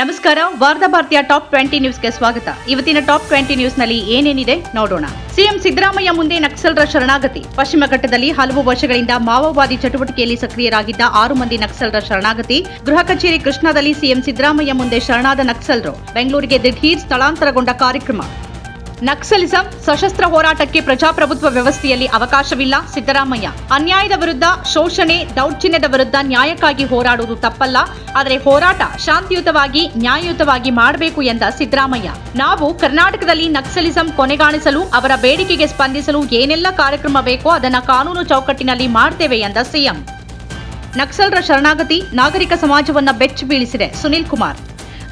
ನಮಸ್ಕಾರ, ವಾರ್ತಾ ಭಾರತೀಯ ಟಾಪ್ ಟ್ವೆಂಟಿ ನ್ಯೂಸ್ಗೆ ಸ್ವಾಗತ. ಇವತ್ತಿನ ಟಾಪ್ ಟ್ವೆಂಟಿ ನ್ಯೂಸ್ನಲ್ಲಿ ಏನೇನಿದೆ ನೋಡೋಣ. ಸಿಎಂ ಸಿದ್ದರಾಮಯ್ಯ ಮುಂದೆ ನಕ್ಸಲರ ಶರಣಾಗತಿ. ಪಶ್ಚಿಮ ಘಟ್ಟದಲ್ಲಿ ಹಲವು ವರ್ಷಗಳಿಂದ ಮಾವೋವಾದಿ ಚಟುವಟಿಕೆಯಲ್ಲಿ ಸಕ್ರಿಯರಾಗಿದ್ದ ಆರು ಮಂದಿ ನಕ್ಸಲರ ಶರಣಾಗತಿ. ಗೃಹ ಕಚೇರಿ ಕೃಷ್ಣಾದಲ್ಲಿ ಸಿಎಂ ಸಿದ್ದರಾಮಯ್ಯ ಮುಂದೆ ಶರಣಾದ ನಕ್ಸಲರು. ಬೆಂಗಳೂರಿಗೆ ದಿಢೀರ್ ಸ್ಥಳಾಂತರಗೊಂಡ ಕಾರ್ಯಕ್ರಮ. ನಕ್ಸಲಿಸಂ ಸಶಸ್ತ್ರ ಹೋರಾಟಕ್ಕೆ ಪ್ರಜಾಪ್ರಭುತ್ವ ವ್ಯವಸ್ಥೆಯಲ್ಲಿ ಅವಕಾಶವಿಲ್ಲ, ಸಿದ್ದರಾಮಯ್ಯ. ಅನ್ಯಾಯದ ವಿರುದ್ಧ, ಶೋಷಣೆ, ದೌರ್ಜನ್ಯದ ವಿರುದ್ಧ ನ್ಯಾಯಕ್ಕಾಗಿ ಹೋರಾಡುವುದು ತಪ್ಪಲ್ಲ, ಆದರೆ ಹೋರಾಟ ಶಾಂತಿಯುತವಾಗಿ, ನ್ಯಾಯಯುತವಾಗಿ ಮಾಡಬೇಕು ಎಂದ ಸಿದ್ದರಾಮಯ್ಯ. ನಾವು ಕರ್ನಾಟಕದಲ್ಲಿ ನಕ್ಸಲಿಸಂ ಕೊನೆಗಾಣಿಸಲು, ಅವರ ಬೇಡಿಕೆಗೆ ಸ್ಪಂದಿಸಲು ಏನೆಲ್ಲ ಕಾರ್ಯಕ್ರಮ ಬೇಕೋ ಅದನ್ನು ಕಾನೂನು ಚೌಕಟ್ಟಿನಲ್ಲಿ ಮಾಡ್ತೇವೆ ಎಂದ ಸಿಎಂ. ನಕ್ಸಲರ ಶರಣಾಗತಿ ನಾಗರಿಕ ಸಮಾಜವನ್ನ ಬೆಚ್ಚಿ ಬೀಳಿಸಿದೆ, ಸುನಿಲ್ ಕುಮಾರ್.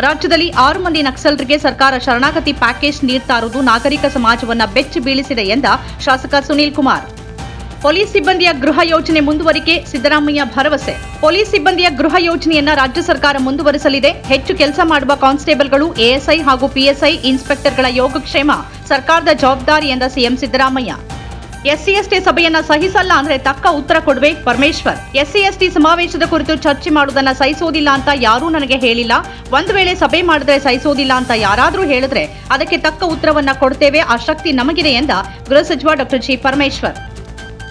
ರಾಜ್ಯದಲ್ಲಿ ಆರು ಮಂದಿ ನಕ್ಸಲರಿಗೆ ಸರ್ಕಾರ ಶರಣಾಗತಿ ಪ್ಯಾಕೇಜ್ ನೀಡ್ತಾ ಇರುವುದು ನಾಗರಿಕ ಸಮಾಜವನ್ನ ಬೆಚ್ಚಿ ಬೀಳಿಸಿದೆ ಎಂದ ಶಾಸಕ ಸುನೀಲ್ ಕುಮಾರ್. ಪೊಲೀಸ್ ಸಿಬ್ಬಂದಿಯ ಗೃಹ ಯೋಜನೆ ಮುಂದುವರಿಕೆ, ಸಿದ್ದರಾಮಯ್ಯ ಭರವಸೆ. ಪೊಲೀಸ್ ಸಿಬ್ಬಂದಿಯ ಗೃಹ ಯೋಜನೆಯನ್ನ ರಾಜ್ಯ ಸರ್ಕಾರ ಮುಂದುವರಿಸಲಿದೆ. ಹೆಚ್ಚು ಕೆಲಸ ಮಾಡುವ ಕಾನ್ಸ್ಟೇಬಲ್ಗಳು ಎಎಸ್ಐ ಹಾಗೂ ಪಿಎಸ್ಐ ಇನ್ಸ್ಪೆಕ್ಟರ್ಗಳ ಯೋಗಕ್ಷೇಮ, ಸರ್ಕಾರದ ಜವಾಬ್ದಾರಿ ಎಂದ ಸಿಎಂ ಸಿದ್ದರಾಮಯ್ಯ. ಎಸ್ಸಿ ಎಸ್ಟಿ ಸಭೆಯನ್ನ ಸಹಿಸಲ್ಲ ಅಂದ್ರೆ ತಕ್ಕ ಉತ್ತರ ಕೊಡ್ಬೇಕು ಪರಮೇಶ್ವರ್. ಎಸ್ಸಿ ಎಸ್ಟಿ ಸಮಾವೇಶದ ಕುರಿತು ಚರ್ಚೆ ಮಾಡುವುದನ್ನ ಸಹಿಸೋದಿಲ್ಲ ಅಂತ ಯಾರೂ ನನಗೆ ಹೇಳಿಲ್ಲ. ಒಂದು ವೇಳೆ ಸಭೆ ಮಾಡಿದ್ರೆ ಸಹಿಸೋದಿಲ್ಲ ಅಂತ ಯಾರಾದ್ರೂ ಹೇಳಿದ್ರೆ ಅದಕ್ಕೆ ತಕ್ಕ ಉತ್ತರವನ್ನ ಕೊಡ್ತೇವೆ, ಆ ಶಕ್ತಿ ನಮಗಿದೆ ಎಂದ ಗೃಹ ಸಚಿವ ಡಾಕ್ಟರ್ ಜಿ ಪರಮೇಶ್ವರ್.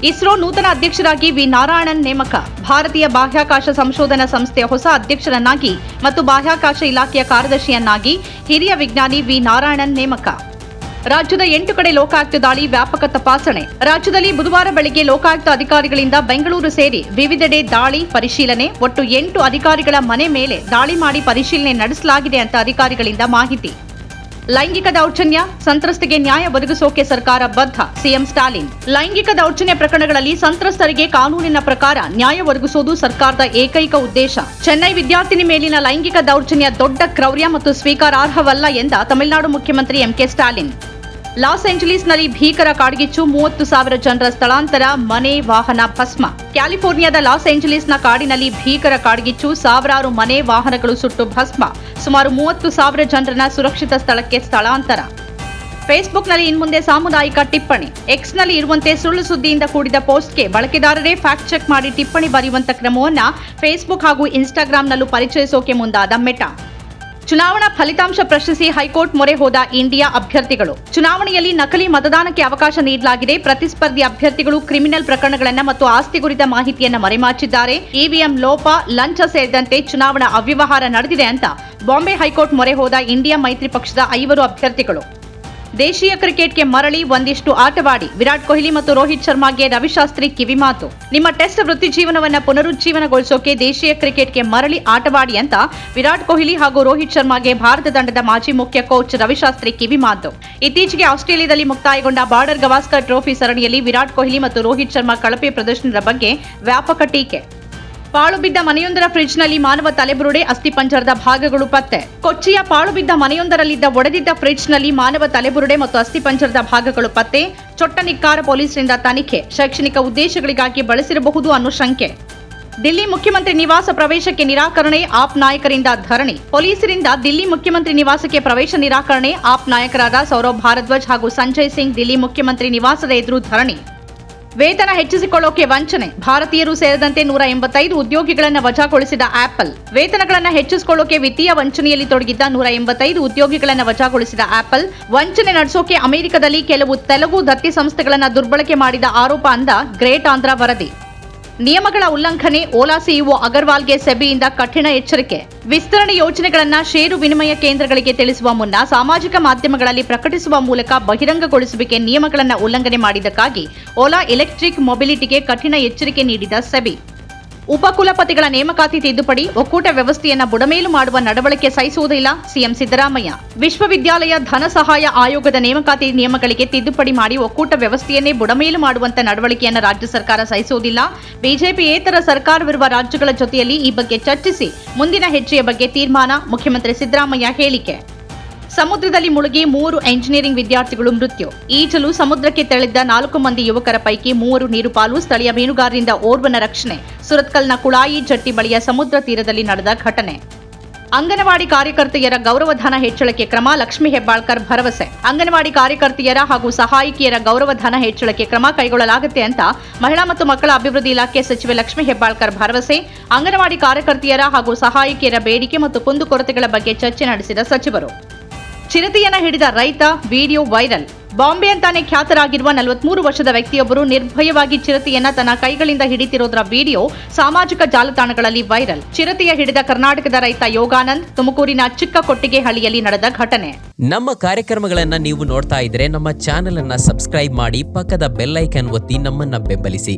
ಇಸ್ರೋ ನೂತನ ಅಧ್ಯಕ್ಷರಾಗಿ ವಿ ನಾರಾಯಣನ್ ನೇಮಕ. ಭಾರತೀಯ ಬಾಹ್ಯಾಕಾಶ ಸಂಶೋಧನಾ ಸಂಸ್ಥೆಯ ಹೊಸ ಅಧ್ಯಕ್ಷರನ್ನಾಗಿ ಮತ್ತು ಬಾಹ್ಯಾಕಾಶ ಇಲಾಖೆಯ ಕಾರ್ಯದರ್ಶಿಯನ್ನಾಗಿ ಹಿರಿಯ ವಿಜ್ಞಾನಿ ವಿ ನಾರಾಯಣನ್ ನೇಮಕ. ರಾಜ್ಯದ ಎಂಟು ಕಡೆ ಲೋಕಾಯುಕ್ತ ದಾಳಿ, ವ್ಯಾಪಕ ತಪಾಸಣೆ. ರಾಜ್ಯದಲ್ಲಿ ಬುಧವಾರ ಬೆಳಗ್ಗೆ ಲೋಕಾಯುಕ್ತ ಅಧಿಕಾರಿಗಳಿಂದ ಬೆಂಗಳೂರು ಸೇರಿ ವಿವಿಧೆಡೆ ದಾಳಿ, ಪರಿಶೀಲನೆ, ಒಟ್ಟು ಎಂಟು ಅಧಿಕಾರಿಗಳ ಮನೆ ಮೇಲೆ ದಾಳಿ ಮಾಡಿ ಪರಿಶೀಲನೆ ನಡೆಸಲಾಗಿದೆ ಅಂತ ಅಧಿಕಾರಿಗಳಿಂದ ಮಾಹಿತಿ. ಲೈಂಗಿಕ ದೌರ್ಜನ್ಯ, ಸಂತ್ರಸ್ತೆಗೆ ನ್ಯಾಯ ಒದಗಿಸೋಕೆ ಸರ್ಕಾರ ಬದ್ಧ, ಸಿಎಂ ಸ್ಟಾಲಿನ್. ಲೈಂಗಿಕ ದೌರ್ಜನ್ಯ ಪ್ರಕರಣಗಳಲ್ಲಿ ಸಂತ್ರಸ್ತರಿಗೆ ಕಾನೂನಿನ ಪ್ರಕಾರ ನ್ಯಾಯ ಒದಗಿಸುವುದು ಸರ್ಕಾರದ ಏಕೈಕ ಉದ್ದೇಶ. ಚೆನ್ನೈ ವಿದ್ಯಾರ್ಥಿನಿ ಮೇಲಿನ ಲೈಂಗಿಕ ದೌರ್ಜನ್ಯ ದೊಡ್ಡ ಕ್ರೌರ್ಯ ಮತ್ತು ಸ್ವೀಕಾರಾರ್ಹವಲ್ಲ ಎಂದ ತಮಿಳುನಾಡು ಮುಖ್ಯಮಂತ್ರಿ ಎಂಕೆ ಸ್ಟಾಲಿನ್. ಲಾಸ್ ಏಂಜಲೀಸ್ನಲ್ಲಿ ಭೀಕರ ಕಾಡ್ಗಿಚ್ಚು, ಮೂವತ್ತು ಸಾವಿರ ಜನರ ಸ್ಥಳಾಂತರ, ಮನೆ, ವಾಹನ ಭಸ್ಮ. ಕ್ಯಾಲಿಫೋರ್ನಿಯಾದ ಲಾಸ್ ಏಂಜಲೀಸ್ನ ಕಾಡಿನಲ್ಲಿ ಭೀಕರ ಕಾಡ್ಗಿಚ್ಚು, ಸಾವಿರಾರು ಮನೆ, ವಾಹನಗಳು ಸುಟ್ಟು ಭಸ್ಮ. ಸುಮಾರು ಮೂವತ್ತು ಸಾವಿರ ಜನರನ್ನ ಸುರಕ್ಷಿತ ಸ್ಥಳಕ್ಕೆ ಸ್ಥಳಾಂತರ. ಫೇಸ್ಬುಕ್ನಲ್ಲಿ ಇನ್ಮುಂದೆ ಸಾಮುದಾಯಿಕ ಟಿಪ್ಪಣಿ. ಎಕ್ಸ್ನಲ್ಲಿ ಇರುವಂತೆ ಸುಳ್ಳು ಸುದ್ದಿಯಿಂದ ಕೂಡಿದ ಪೋಸ್ಟ್ಗೆ ಬಳಕೆದಾರರೇ ಫ್ಯಾಕ್ಟ್ ಚೆಕ್ ಮಾಡಿ ಟಿಪ್ಪಣಿ ಬರೆಯುವಂತ ಕ್ರಮವನ್ನು ಫೇಸ್ಬುಕ್ ಹಾಗೂ ಇನ್ಸ್ಟಾಗ್ರಾಂನಲ್ಲೂ ಪರಿಚಯಿಸೋಕೆ ಮುಂದಾದ ಮೆಟಾ. ಚುನಾವಣಾ ಫಲಿತಾಂಶ ಪ್ರಶ್ನಿಸಿ ಹೈಕೋರ್ಟ್ ಮೊರೆ ಹೋದ ಇಂಡಿಯಾ ಅಭ್ಯರ್ಥಿಗಳು. ಚುನಾವಣೆಯಲ್ಲಿ ನಕಲಿ ಮತದಾನಕ್ಕೆ ಅವಕಾಶ ನೀಡಲಾಗಿದೆ. ಪ್ರತಿಸ್ಪರ್ಧಿ ಅಭ್ಯರ್ಥಿಗಳು ಕ್ರಿಮಿನಲ್ ಪ್ರಕರಣಗಳನ್ನು ಮತ್ತು ಆಸ್ತಿ ಕುರಿತ ಮಾಹಿತಿಯನ್ನು ಮರೆಮಾಚಿದ್ದಾರೆ. ಇವಿಎಂ ಲೋಪ ಲಂಚ ಸೇರಿದಂತೆ ಚುನಾವಣಾ ಅವ್ಯವಹಾರ ನಡೆದಿದೆ ಅಂತ ಬಾಂಬೆ ಹೈಕೋರ್ಟ್ ಮೊರೆ ಹೋದ ಇಂಡಿಯಾ ಮೈತ್ರಿ ಪಕ್ಷದ ಐವರು ಅಭ್ಯರ್ಥಿಗಳು. ದೇಶೀಯ ಕ್ರಿಕೆಟ್ಗೆ ಮರಳಿ ಒಂದಿಷ್ಟು ಆಟವಾಡಿ. ವಿರಾಟ್ ಕೊಹ್ಲಿ ಮತ್ತು ರೋಹಿತ್ ಶರ್ಮಾಗೆ ರವಿಶಾಸ್ತ್ರಿ ಕಿವಿಮಾತು ನಿಮ್ಮ ಟೆಸ್ಟ್ ವೃತ್ತಿ ಜೀವನವನ್ನ ಪುನರುಜ್ಜೀವನಗೊಳಿಸೋಕೆ ದೇಶೀಯ ಕ್ರಿಕೆಟ್ಗೆ ಮರಳಿ ಆಟವಾಡಿ ಅಂತ ವಿರಾಟ್ ಕೊಹ್ಲಿ ಹಾಗೂ ರೋಹಿತ್ ಶರ್ಮಾಗೆ ಭಾರತ ತಂಡದ ಮಾಜಿ ಮುಖ್ಯ ಕೋಚ್ ರವಿಶಾಸ್ತ್ರಿ ಕಿವಿಮಾತು ಇತ್ತೀಚೆಗೆ ಆಸ್ಟ್ರೇಲಿಯಾದಲ್ಲಿ ಮುಕ್ತಾಯಗೊಂಡ ಬಾರ್ಡರ್ ಗವಾಸ್ಕರ್ ಟ್ರೋಫಿ ಸರಣಿಯಲ್ಲಿ ವಿರಾಟ್ ಕೊಹ್ಲಿ ಮತ್ತು ರೋಹಿತ್ ಶರ್ಮಾ ಕಳಪೆ ಪ್ರದರ್ಶನದ ಬಗ್ಗೆ ವ್ಯಾಪಕ ಟೀಕೆ. ಪಾಳು ಬಿದ್ದ ಮನೆಯೊಂದರ ಫ್ರಿಡ್ಜ್ನಲ್ಲಿ ಮಾನವ ತಲೆಬುರುಡೆ ಅಸ್ಥಿಪಂಜರದ ಭಾಗಗಳು ಪತ್ತೆ. ಕೊಚ್ಚಿಯ ಪಾಳುಬಿದ್ದ ಮನೆಯೊಂದರಲ್ಲಿದ್ದ ಒಡೆದಿದ್ದ ಫ್ರಿಡ್ಜ್ನಲ್ಲಿ ಮಾನವ ತಲೆಬುರುಡೆ ಮತ್ತು ಅಸ್ಥಿಪಂಜರದ ಭಾಗಗಳು ಪತ್ತೆ. ಚೊಟ್ಟನಿಕ್ಕಾರ ಪೊಲೀಸರಿಂದ ತನಿಖೆ. ಶೈಕ್ಷಣಿಕ ಉದ್ದೇಶಗಳಿಗಾಗಿ ಬಳಸಿರಬಹುದು ಅನ್ನೋ ಶಂಕೆ. ದಿಲ್ಲಿ ಮುಖ್ಯಮಂತ್ರಿ ನಿವಾಸ ಪ್ರವೇಶಕ್ಕೆ ನಿರಾಕರಣೆ, ಆಪ್ ನಾಯಕರಿಂದ ಧರಣಿ. ಪೊಲೀಸರಿಂದ ದಿಲ್ಲಿ ಮುಖ್ಯಮಂತ್ರಿ ನಿವಾಸಕ್ಕೆ ಪ್ರವೇಶ ನಿರಾಕರಣೆ, ಆಪ್ ನಾಯಕರಾದ ಸೌರವ್ ಭಾರದ್ವಾಜ್ ಹಾಗೂ ಸಂಜಯ್ ಸಿಂಗ್ ದಿಲ್ಲಿ ಮುಖ್ಯಮಂತ್ರಿ ನಿವಾಸದ ಎದುರು ಧರಣಿ. ವೇತನ ಹೆಚ್ಚಿಸಿಕೊಳ್ಳೋಕೆ ವಂಚನೆ. ಭಾರತೀಯರು ಸೇರಿದಂತೆ ನೂರ ಎಂಬತ್ತೈದು ಉದ್ಯೋಗಿಗಳನ್ನು ವಜಾಗೊಳಿಸಿದ ಆಪಲ್. ವೇತನಗಳನ್ನು ಹೆಚ್ಚಿಸಿಕೊಳ್ಳೋಕೆ ವಿತ್ತೀಯ ವಂಚನೆಯಲ್ಲಿ ತೊಡಗಿದ್ದ ನೂರ ಎಂಬತ್ತೈದು ಉದ್ಯೋಗಿಗಳನ್ನು ವಜಾಗೊಳಿಸಿದ ಆಪಲ್. ವಂಚನೆ ನಡೆಸೋಕೆ ಅಮೆರಿಕದಲ್ಲಿ ಕೆಲವು ತೆಲುಗು ದತ್ತಿ ಸಂಸ್ಥೆಗಳನ್ನು ದುರ್ಬಳಕೆ ಮಾಡಿದ ಆರೋಪ ಅಂದ ಗ್ರೇಟ್ ಆಂಧ್ರ ವರದಿ. ನಿಯಮಗಳ ಉಲ್ಲಂಘನೆ, ಓಲಾ ಸಿಇಒ ಅಗರ್ವಾಲ್ಗೆ ಸೆಬಿಯಿಂದ ಕಠಿಣ ಎಚ್ಚರಿಕೆ. ವಿಸ್ತರಣೆ ಯೋಜನೆಗಳನ್ನ ಷೇರು ವಿನಿಮಯ ಕೇಂದ್ರಗಳಿಗೆ ತಿಳಿಸುವ ಮುನ್ನ ಸಾಮಾಜಿಕ ಮಾಧ್ಯಮಗಳಲ್ಲಿ ಪ್ರಕಟಿಸುವ ಮೂಲಕ ಬಹಿರಂಗಗೊಳಿಸುವಿಕೆ ನಿಯಮಗಳನ್ನು ಉಲ್ಲಂಘನೆ ಮಾಡಿದ್ದಕ್ಕಾಗಿ ಓಲಾ ಎಲೆಕ್ಟ್ರಿಕ್ ಮೊಬಿಲಿಟಿಗೆ ಕಠಿಣ ಎಚ್ಚರಿಕೆ ನೀಡಿದ ಸೆಬಿ ಉಪಕುಲಪತಿಗಳ ನೇಮಕಾತಿ ತಿದ್ದುಪಡಿ, ಒಕ್ಕೂಟ ವ್ಯವಸ್ಥೆಯನ್ನು ಬುಡಮೇಲು ಮಾಡುವ ನಡವಳಿಕೆ ಸಹಿಸುವುದಿಲ್ಲ, ಸಿಎಂ ಸಿದ್ದರಾಮಯ್ಯ. ವಿಶ್ವವಿದ್ಯಾಲಯ ಧನ ಸಹಾಯ ಆಯೋಗದ ನೇಮಕಾತಿ ನಿಯಮಗಳಿಗೆ ತಿದ್ದುಪಡಿ ಮಾಡಿ ಒಕ್ಕೂಟ ವ್ಯವಸ್ಥೆಯನ್ನೇ ಬುಡಮೇಲು ಮಾಡುವಂತ ನಡವಳಿಕೆಯನ್ನು ರಾಜ್ಯ ಸರ್ಕಾರ ಸಹಿಸುವುದಿಲ್ಲ. ಬಿಜೆಪಿಯೇತರ ಸರ್ಕಾರವಿರುವ ರಾಜ್ಯಗಳ ಜೊತೆಯಲ್ಲಿ ಈ ಬಗ್ಗೆ ಚರ್ಚಿಸಿ, ಮುಂದಿನ ಹೆಜ್ಜೆಯ ಬಗ್ಗೆ ತೀರ್ಮಾನ ಮುಖ್ಯಮಂತ್ರಿ ಸಿದ್ದರಾಮಯ್ಯ ಹೇಳಿಕೆ. ಸಮುದ್ರದಲ್ಲಿ ಮುಳುಗಿ ಮೂರು ಎಂಜಿನಿಯರಿಂಗ್ ವಿದ್ಯಾರ್ಥಿಗಳು ಮೃತ್ಯು. ಈಜಲು ಸಮುದ್ರಕ್ಕೆ ತೆರಳಿದ್ದ ನಾಲ್ಕು ಮಂದಿ ಯುವಕರ ಪೈಕಿ ಮೂವರು ನೀರುಪಾಲು ಸ್ಥಳೀಯ ಮೀನುಗಾರರಿಂದ ಓರ್ವನ ರಕ್ಷಣೆ, ಸುರತ್ಕಲ್ನ ಕುಳಾಯಿ ಜಟ್ಟಿ ಬಳಿಯ ಸಮುದ್ರ ತೀರದಲ್ಲಿ ನಡೆದ ಘಟನೆ. ಅಂಗನವಾಡಿ ಕಾರ್ಯಕರ್ತೆಯರ ಗೌರವಧನ ಹೆಚ್ಚಳಕ್ಕೆ ಕ್ರಮ ಲಕ್ಷ್ಮಿ ಹೆಬ್ಬಾಳ್ಕರ್ ಭರವಸೆ. ಅಂಗನವಾಡಿ ಕಾರ್ಯಕರ್ತೆಯರ ಹಾಗೂ ಸಹಾಯಕಿಯರ ಗೌರವಧನ ಹೆಚ್ಚಳಕ್ಕೆ ಕ್ರಮ ಕೈಗೊಳ್ಳಲಾಗುತ್ತೆ ಅಂತ ಮಹಿಳಾ ಮತ್ತು ಮಕ್ಕಳ ಅಭಿವೃದ್ಧಿ ಇಲಾಖೆ ಸಚಿವೆ ಲಕ್ಷ್ಮಿ ಹೆಬ್ಬಾಳ್ಕರ್ ಭರವಸೆ. ಅಂಗನವಾಡಿ ಕಾರ್ಯಕರ್ತೆಯರ ಹಾಗೂ ಸಹಾಯಕಿಯರ ಬೇಡಿಕೆ ಮತ್ತು ಕುಂದುಕೊರತೆಗಳ ಬಗ್ಗೆ ಚರ್ಚೆ ನಡೆಸಿದ ಸಚಿವರು. ಚಿರತೆಯನ್ನ ಹಿಡಿದ ರೈತ ವಿಡಿಯೋ ವೈರಲ್. ಬಾಂಬೆ ಅಂತಾನೆ ಖ್ಯಾತರಾಗಿರುವ ನಲವತ್ಮೂರು ವರ್ಷದ ವ್ಯಕ್ತಿಯೊಬ್ಬರು ನಿರ್ಭಯವಾಗಿ ಚಿರತೆಯನ್ನ ತನ್ನ ಕೈಗಳಿಂದ ಹಿಡಿತಿರೋದ್ರ ವಿಡಿಯೋ ಸಾಮಾಜಿಕ ಜಾಲತಾಣಗಳಲ್ಲಿ ವೈರಲ್. ಚಿರತೆಯ ಹಿಡಿದ ಕರ್ನಾಟಕದ ರೈತ ಯೋಗಾನಂದ್ ತುಮಕೂರಿನ ಚಿಕ್ಕ ಕೊಟ್ಟಿಗೆ ಹಳ್ಳಿಯಲ್ಲಿ ನಡೆದ ಘಟನೆ. ನಮ್ಮ ಕಾರ್ಯಕ್ರಮಗಳನ್ನ ನೀವು ನೋಡ್ತಾ ಇದ್ರೆ ನಮ್ಮ ಚಾನೆಲ್ ಅನ್ನ ಸಬ್ಸ್ಕ್ರೈಬ್ ಮಾಡಿ ಪಕ್ಕದ ಬೆಲ್ ಐಕನ್ ಒತ್ತಿ ನಮ್ಮನ್ನ ಬೆಂಬಲಿಸಿ.